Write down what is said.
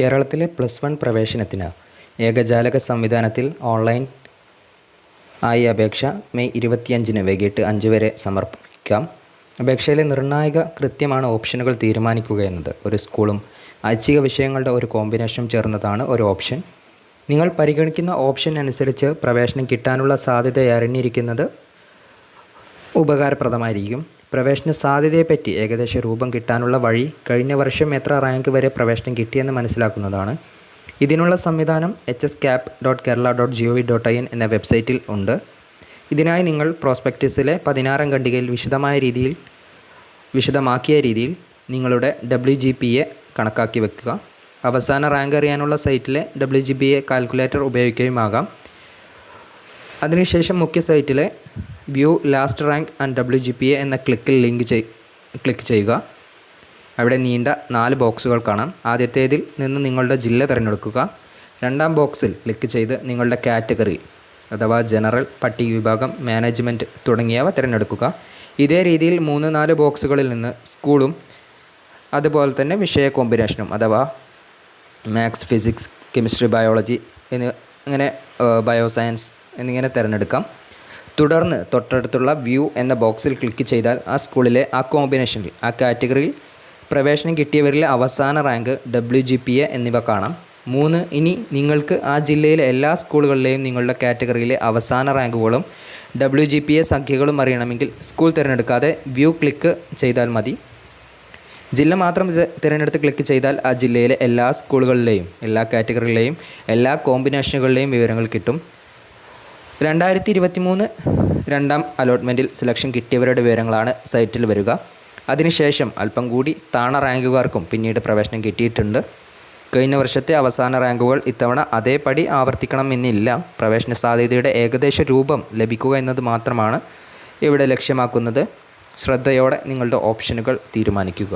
കേരളത്തിലെ plus one പ്രവേശനത്തിന് ഏകജാലക സംവിധാനത്തിൽ ഓൺലൈൻ ആയി അപേക്ഷ മെയ് ഇരുപത്തിയഞ്ചിന് വൈകിട്ട് അഞ്ച് വരെ സമർപ്പിക്കാം. അപേക്ഷയിലെ നിർണായക കൃത്യമാണ് ഓപ്ഷനുകൾ തീരുമാനിക്കുക എന്നത്. ഒരു സ്കൂളും ഐച്ഛിക വിഷയങ്ങളുടെ ഒരു കോമ്പിനേഷനും ചേർന്നതാണ് ഒരു ഓപ്ഷൻ. നിങ്ങൾ പരിഗണിക്കുന്ന ഓപ്ഷൻ അനുസരിച്ച് പ്രവേശനം കിട്ടാനുള്ള സാധ്യത അറിഞ്ഞിരിക്കുന്നത് ഉപകാരപ്രദമായിരിക്കും. പ്രവേശന സാധ്യതയെപ്പറ്റി ഏകദേശ രൂപം കിട്ടാനുള്ള വഴി കഴിഞ്ഞ വർഷം എത്ര റാങ്ക് വരെ പ്രവേശനം കിട്ടിയെന്ന് മനസ്സിലാക്കുന്നതാണ്. ഇതിനുള്ള സംവിധാനം H S cap dot Kerala dot G O V dot I N എന്ന വെബ്സൈറ്റിൽ ഉണ്ട്. ഇതിനായി നിങ്ങൾ പ്രോസ്പെക്റ്റസിലെ പതിനാറാം ഖണ്ഡികയിൽ വിശദമായ രീതിയിൽ വിശദമാക്കിയ രീതിയിൽ നിങ്ങളുടെ ഡബ്ല്യു ജി പി എ കണക്കാക്കി വെക്കുക. അവസാന റാങ്ക് അറിയാനുള്ള സൈറ്റിലെ W G P A calculator ഉപയോഗിക്കുകയും ഉപയോഗിക്കുകയുമാകാം അതിനുശേഷം മുഖ്യ സൈറ്റിലെ view last rank and W G P A എന്ന ക്ലിക്കിൽ ലിങ്ക് ചെയ് ക്ലിക്ക് ചെയ്യുക. അവിടെ നീണ്ട നാല് ബോക്സുകൾ കാണാം. ആദ്യത്തേതിൽ നിന്ന് നിങ്ങളുടെ ജില്ല തിരഞ്ഞെടുക്കുക. രണ്ടാം ബോക്സിൽ ക്ലിക്ക് ചെയ്ത് നിങ്ങളുടെ കാറ്റഗറി അഥവാ ജനറൽ പട്ടിക വിഭാഗം മാനേജ്മെന്റ് തുടങ്ങിയവ തിരഞ്ഞെടുക്കുക. ഇതേ രീതിയിൽ മൂന്ന് നാല് ബോക്സുകളിൽ നിന്ന് സ്കൂളും അതുപോലെ തന്നെ വിഷയ കോമ്പിനേഷനും അഥവാ മാത്സ് ഫിസിക്സ് കെമിസ്ട്രി ബയോളജി എന്നിങ്ങനെ ബയോ സയൻസ് എന്നിങ്ങനെ തിരഞ്ഞെടുക്കാം. തുടർന്ന് തൊട്ടടുത്തുള്ള വ്യൂ എന്ന ബോക്സിൽ ക്ലിക്ക് ചെയ്താൽ ആ സ്കൂളിലെ ആ കോമ്പിനേഷനിൽ ആ കാറ്റഗറിയിൽ പ്രവേശനം കിട്ടിയവരിലെ അവസാന rank W G P A എന്നിവ കാണാം. മൂന്ന് ഇനി നിങ്ങൾക്ക് ആ ജില്ലയിലെ എല്ലാ സ്കൂളുകളിലെയും നിങ്ങളുടെ കാറ്റഗറിയിലെ അവസാന റാങ്കുകളും ഡബ്ല്യു ജി പി എ സംഖ്യകളും അറിയണമെങ്കിൽ സ്കൂൾ തിരഞ്ഞെടുക്കാതെ വ്യൂ ക്ലിക്ക് ചെയ്താൽ മതി. ജില്ല മാത്രം തിരഞ്ഞെടുത്ത് ക്ലിക്ക് ചെയ്താൽ ആ ജില്ലയിലെ എല്ലാ സ്കൂളുകളിലെയും എല്ലാ കാറ്റഗറിയിലെയും എല്ലാ കോമ്പിനേഷനുകളിലെയും വിവരങ്ങൾ കിട്ടും. രണ്ടായിരത്തി ഇരുപത്തി മൂന്ന് രണ്ടാം അലോട്ട്മെന്റിൽ സെലക്ഷൻ കിട്ടിയവരുടെ വിവരങ്ങളാണ് സൈറ്റിൽ വരിക. അതിനുശേഷം അല്പം കൂടി താണ റാങ്കുകാർക്കും പിന്നീട് പ്രവേശനം കിട്ടിയിട്ടുണ്ട്. കഴിഞ്ഞ വർഷത്തെ അവസാന റാങ്കുകൾ ഇത്തവണ അതേപടി ആവർത്തിക്കണമെന്നില്ല പ്രവേശന സാധ്യതയുടെ ഏകദേശ രൂപം ലഭിക്കുക എന്നത് മാത്രമാണ് ഇവിടെ ലക്ഷ്യമാക്കുന്നത്. ശ്രദ്ധയോടെ നിങ്ങളുടെ ഓപ്ഷനുകൾ തീരുമാനിക്കുക.